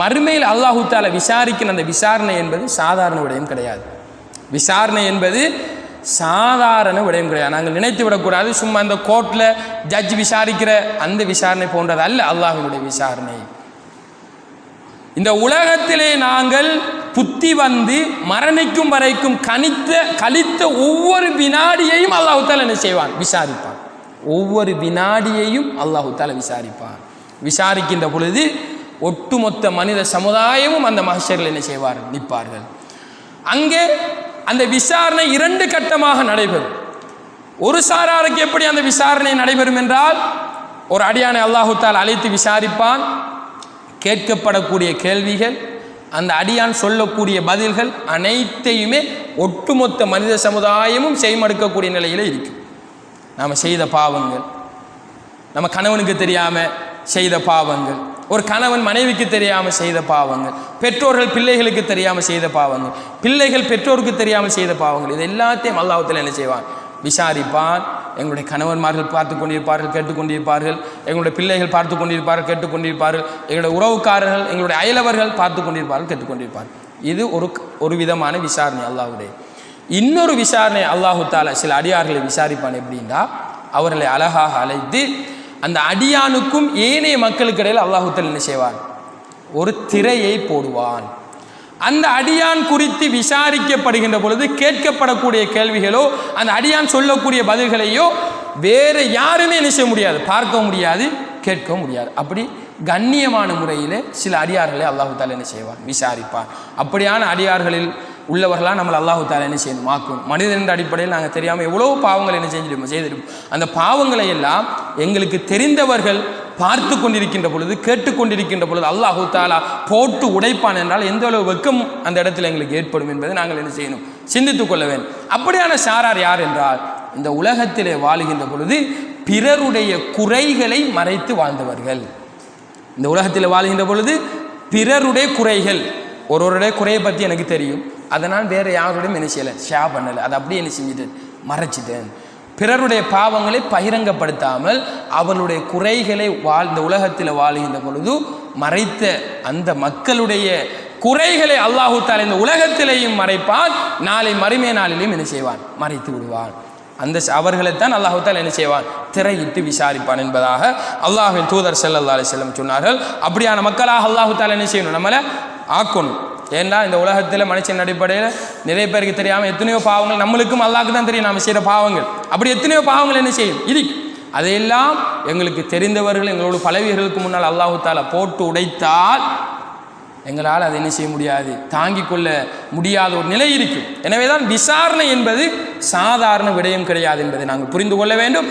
மறுமையில் அல்லாஹூத்தால விசாரிக்கிற அந்த விசாரணை என்பது சாதாரண விடயம் கிடையாது. விசாரணை என்பது சாதாரண விடயம் கிடையாது. நாங்கள் நினைத்து விடக்கூடாது. சும்மா அந்த கோர்ட்டில் ஜட்ஜ் விசாரிக்கிற அந்த விசாரணை போன்றது அல்ல அல்லாஹுடைய விசாரணை. இந்த உலகத்திலே நாங்கள் புத்தி வந்து மரணிக்கும் வரைக்கும் கணித்த கழித்த ஒவ்வொரு வினாடியையும் அல்லாஹு என்ன செய்வான்? விசாரிப்பான். ஒவ்வொரு வினாடியையும் அல்லாஹுத்தால விசாரிப்பான். விசாரிக்கின்ற பொழுது ஒட்டுமொத்த மனித சமுதாயமும் அந்த மகஷரில் என்ன செய்வார்கள் நிற்பார்கள். அங்கே அந்த விசாரணை இரண்டு கட்டமாக நடைபெறும். ஒரு சாராருக்கு எப்படி அந்த விசாரணை நடைபெறும் என்றால் ஒரு அடியானை அல்லாஹுத்தால் அழைத்து விசாரிப்பான். கேட்கப்படக்கூடிய கேள்விகள் அந்த அடியான் சொல்லக்கூடிய பதில்கள் அனைத்தையுமே ஒட்டுமொத்த மனித சமுதாயமும் செய்மடுக்கக்கூடிய நிலையில் இருக்கும். நாம் செய்த பாவங்கள் நம்ம கணவனுக்கு தெரியாமல் செய்த பாவங்கள் ஒரு கணவன் மனைவிக்கு தெரியாமல் செய்த பாவங்கள் பெற்றோர்கள் பிள்ளைகளுக்கு தெரியாமல் செய்த பாவங்கள் பிள்ளைகள் பெற்றோருக்கு தெரியாமல் செய்த பாவங்கள் இது எல்லாத்தையும் அல்லாஹத்தில் என்ன செய்வான்? விசாரிப்பான். எங்களுடைய கணவன்மார்கள் பார்த்து கொண்டிருப்பார்கள் கேட்டுக்கொண்டிருப்பார்கள் எங்களுடைய பிள்ளைகள் பார்த்து கொண்டிருப்பார்கள் கேட்டுக்கொண்டிருப்பார்கள் எங்களுடைய உறவுக்காரர்கள் எங்களுடைய அயலவர்கள் பார்த்து கொண்டிருப்பார்கள் கேட்டுக்கொண்டிருப்பார்கள் இது ஒரு ஒரு விதமான விசாரணை அல்லாஹுடைய இன்னொரு விசாரணை அல்லாஹு தாலா சில அடியார்களை விசாரிப்பான் எப்படின்னா அவர்களை அழகாக அழைத்து அந்த அடியானுக்கும் ஏனைய மக்களுக்கு இடையில் அல்லாஹுத்தல் என்ன செய்வான்? ஒரு திரையை போடுவான். அந்த அடியான் குறித்து விசாரிக்கப்படுகின்ற பொழுது கேட்கப்படக்கூடிய கேள்விகளோ அந்த அடியான் சொல்லக்கூடிய பதில்களையோ வேறு யாருமே என்ன செய்ய முடியாது பார்க்க முடியாது கேட்க முடியாது. அப்படி கண்ணியமான முறையில் சில அடியார்களை அல்லாஹு தாலா என்ன செய்வான்? விசாரிப்பான். அப்படியான அடியார்களில் உள்ளவர்களாக நம்மளை அல்லாஹு தாலா என்ன செய்யணும்? ஆக்கும் மனிதன் அடிப்படையில் நாங்கள் தெரியாமல் எவ்வளோ பாவங்கள் என்ன செஞ்சிருப்போம் செய்திருப்போம் அந்த பாவங்களை எல்லாம் எங்களுக்கு தெரிந்தவர்கள் பார்த்து கொண்டிருக்கின்ற பொழுது கேட்டுக்கொண்டிருக்கின்ற பொழுது அல்லாஹு தாலா போட்டு உடைப்பான் என்றால் எந்த அளவு வெக்கம் அந்த இடத்துல எங்களுக்கு ஏற்படும் என்பதை நாங்கள் என்ன செய்யணும்? சிந்தித்துக் கொள்ள வேண்டும். அப்படியான சாரார் யார் என்றால் இந்த உலகத்திலே வாழுகின்ற பொழுது பிறருடைய குறைகளை மறைத்து வாழ்ந்தவர்கள். இந்த உலகத்தில் வாழ்கின்ற பொழுது பிறருடைய குறைகள் ஒருவருடைய குறையை பற்றி எனக்கு தெரியும். அதனால் வேறு யாரோடையும் என்ன செய்யலை? ஷேர் பண்ணலை. அதை அப்படியே என்ன செஞ்சுட்டேன்? மறைச்சிட்டேன். பிறருடைய பாவங்களை பகிரங்கப்படுத்தாமல் அவர்களுடைய குறைகளை வாழ் இந்த உலகத்தில் வாழ்கின்ற பொழுது மறைத்த அந்த மக்களுடைய குறைகளை அல்லாஹு தாலா இந்த உலகத்திலேயும் மறைப்பான். நாளை மறுமை நாளிலையும் என்ன செய்வான்? மறைத்து விடுவான். அந்த அவர்களைத்தான் அல்லாஹு தாலா என்ன செய்வான்? திரையிட்டு விசாரிப்பான் என்பதாக அல்லாஹின் தூதர் செல்லல்லா அலி செல்லம் சொன்னார்கள். அப்படியான மக்களாக அல்லாஹு தாலா என்ன செய்யணும்? நம்மளை ஆக்கணும். ஏன்னா இந்த உலகத்தில் மனுஷன் அடிப்படையில் நிறைய பேருக்கு தெரியாமல் எத்தனையோ பாவங்கள் நம்மளுக்கும் அல்லாவுக்கு தான் தெரியும். நாம் செய்கிற பாவங்கள். அப்படி எத்தனையோ பாவங்கள் என்ன செய்யும்? இருக்கு அதையெல்லாம் எங்களுக்கு தெரிந்தவர்கள் எங்களோட பலவியர்களுக்கு முன்னால் அல்லாஹு தாலா போட்டு உடைத்தால் எங்களால் அதை என்ன செய்ய முடியாது? தாங்கிக் கொள்ள முடியாத ஒரு நிலை இருக்கும். எனவே தான் விசாரணை என்பது சாதாரண விடயம் கிடையாது என்பதை நாங்கள் புரிந்து கொள்ள வேண்டும்.